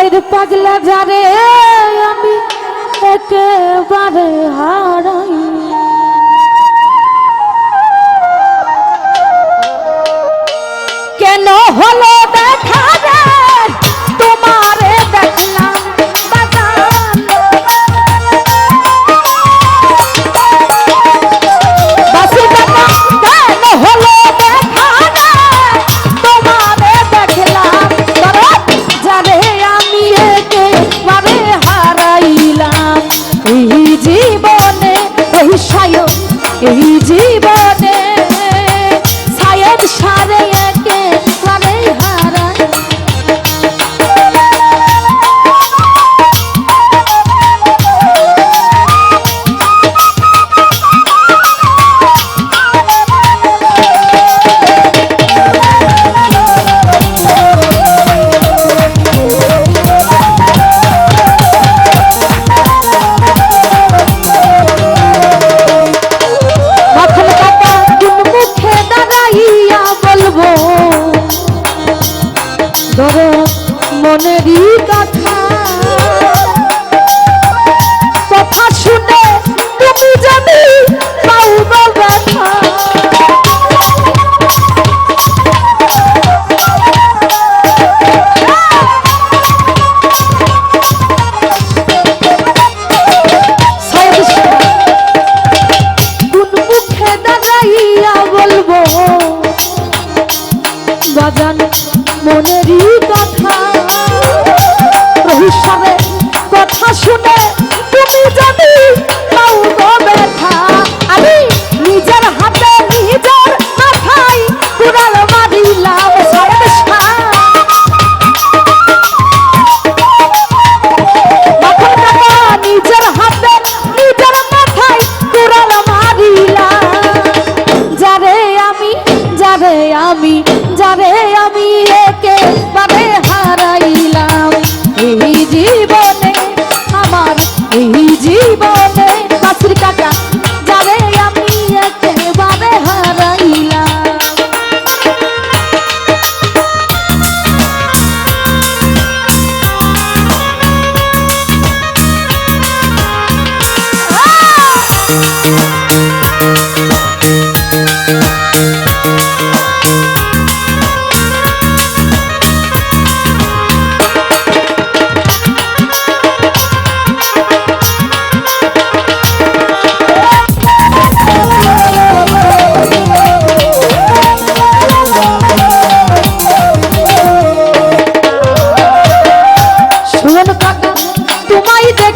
ভাইর পাগলা যারে আমি একেবারে হারাই। কেন হলো দেখ?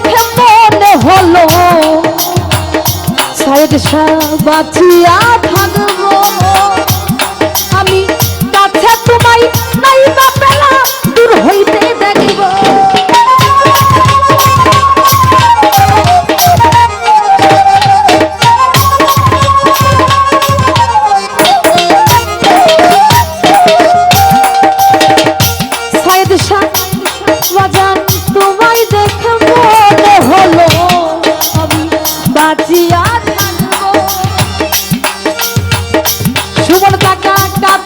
দেখে মনে হলো সাইরসা বাঁচিয়া থাকব। আমি কাছে তোমায় নাই বা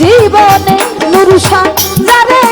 জীবনে নুরুষা যারে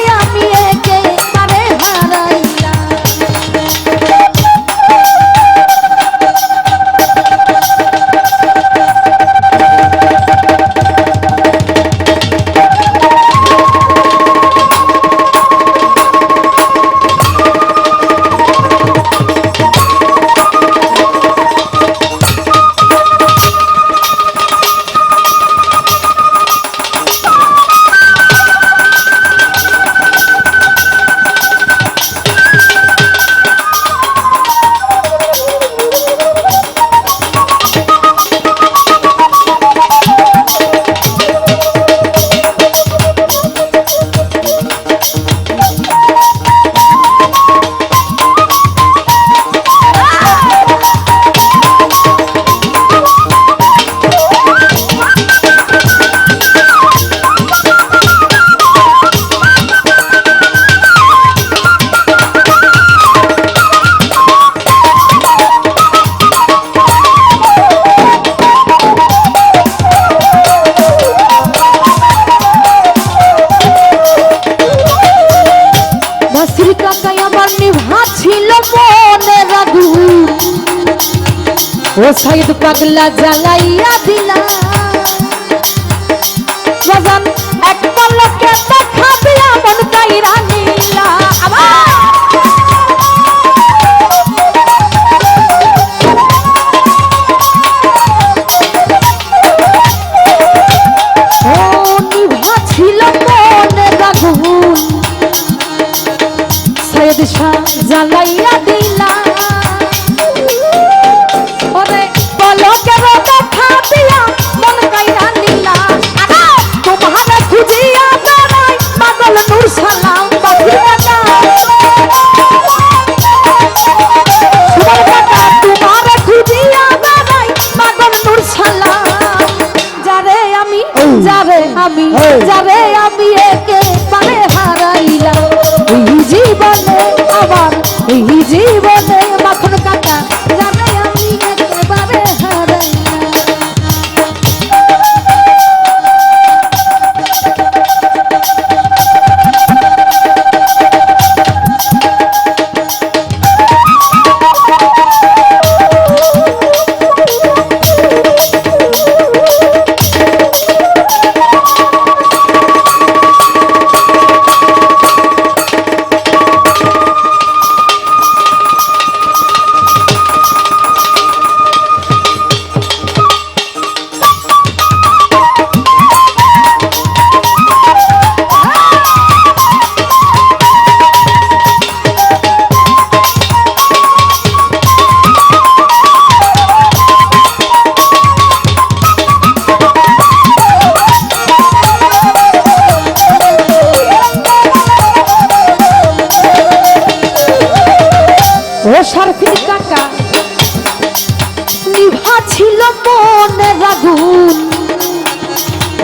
ও সাইদ পাগলা জ্বালাইয়া দিলা। বাজান এক পলকে দেখা দিয়া মন তাই রানিলা আবার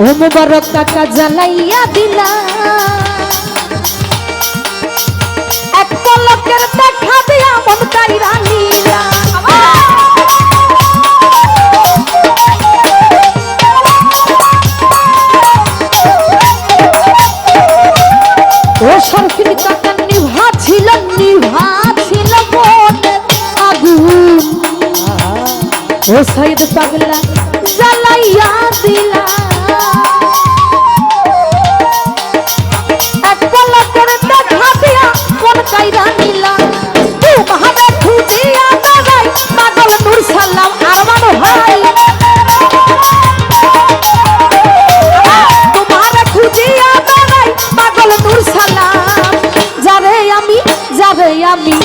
ও মুবারক কাকা জ্বালাইয়া দিলা। দিয়া ছিল নিভা ছিল ও সাইদ পাগলা জ্বালাইয়া দিলা। কোন কাইরা নিলা। তোমারে খুঁজিয়া বেড়াই পাগল নূর সালাম আরমান ভাই। তোমারে খুঁজিয়া বেড়াই পাগল আমি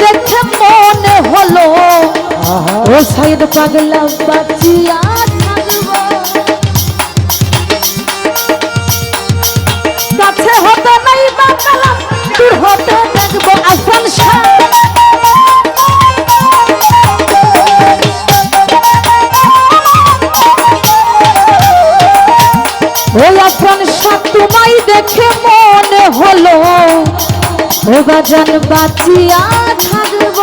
দেখে মনে হলো। ও সাইড পাগলা বাঁচিয়া বাজান বাঁচিয়া থাকব।